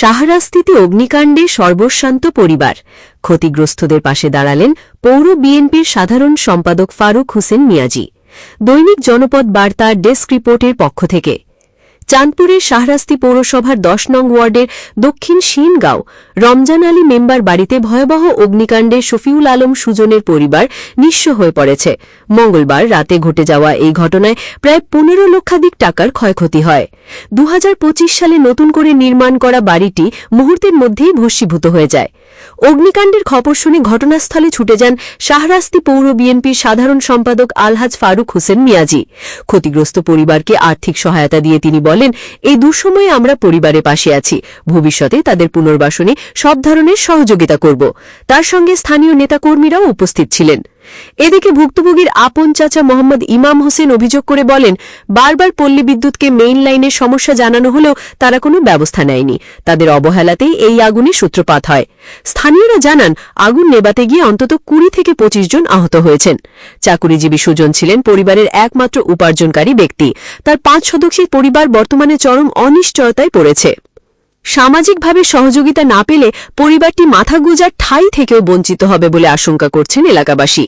শাহরাস্তিতে অগ্নিকাণ্ডে সর্বশান্ত পরিবার। ক্ষতিগ্রস্তদের পাশে দাঁড়ালেন পৌর বিএনপির সাধারণ সম্পাদক ফারুক হোসেন মিয়াজি। দৈনিক জনপদ বার্তা ডেস্ক রিপোর্টের পক্ষ থেকে। চাঁদপুরের শাহরাস্তি পৌরসভার দশ নং ওয়ার্ডের দক্ষিণ শিনগাঁও রমজান আলী মেম্বার বাড়িতে ভয়াবহ অগ্নিকাণ্ডে শফিউল আলম সুজনের পরিবার নিঃস্ব হয়ে পড়েছে। মঙ্গলবার রাতে ঘটে যাওয়া এই ঘটনায় প্রায় পনেরো লক্ষাধিক টাকার ক্ষয়ক্ষতি হয়। দু হাজার পঁচিশ সালে নতুন করে নির্মাণ করা বাড়িটি মুহূর্তের মধ্যেই ভস্মীভূত হয়ে যায়। অগ্নিকাণ্ডের খবর শুনে ঘটনাস্থলে ছুটে যান শাহরাস্তি পৌর বিএনপির সাধারণ সম্পাদক আলহাজ ফারুক হোসেন মিয়াজি। ক্ষতিগ্রস্ত পরিবারকে আর্থিক সহায়তা দিয়ে তিনি বলেন এই দুঃসময়ে আমরা পরিবারের পাশে আছি। ভবিষ্যতে তাদের পুনর্বাসনে সব ধরনের সহযোগিতা করব। তার সঙ্গে স্থানীয় নেতাকর্মীরাও উপস্থিত ছিলেন। এদিকে ভুক্তভোগীর আপন চাচা মোহাম্মদ ইমাম হোসেন অভিযোগ করে বলেন, বারবার পল্লী বিদ্যুৎকে মেইন লাইনের সমস্যা জানানো হলেও তারা কোনো ব্যবস্থা নেয়নি। তাদের অবহেলাতেই এই আগুনের সূত্রপাত হয়। স্থানীয়রা জানান, আগুন নেবাতে গিয়ে অন্তত কুড়ি থেকে পঁচিশ জন আহত হয়েছেন। চাকুরিজীবী সুজন ছিলেন পরিবারের একমাত্র উপার্জনকারী ব্যক্তি। তার পাঁচ সদস্যের পরিবার বর্তমানে চরম অনিশ্চয়তায় পড়েছে। সামাজিকভাবে সহযোগিতা না পেলে পরিবারটি মাথা গুজার ঠাঁই থেকেও বঞ্চিত হবে বলে আশঙ্কা করছেন এলাকাবাসী।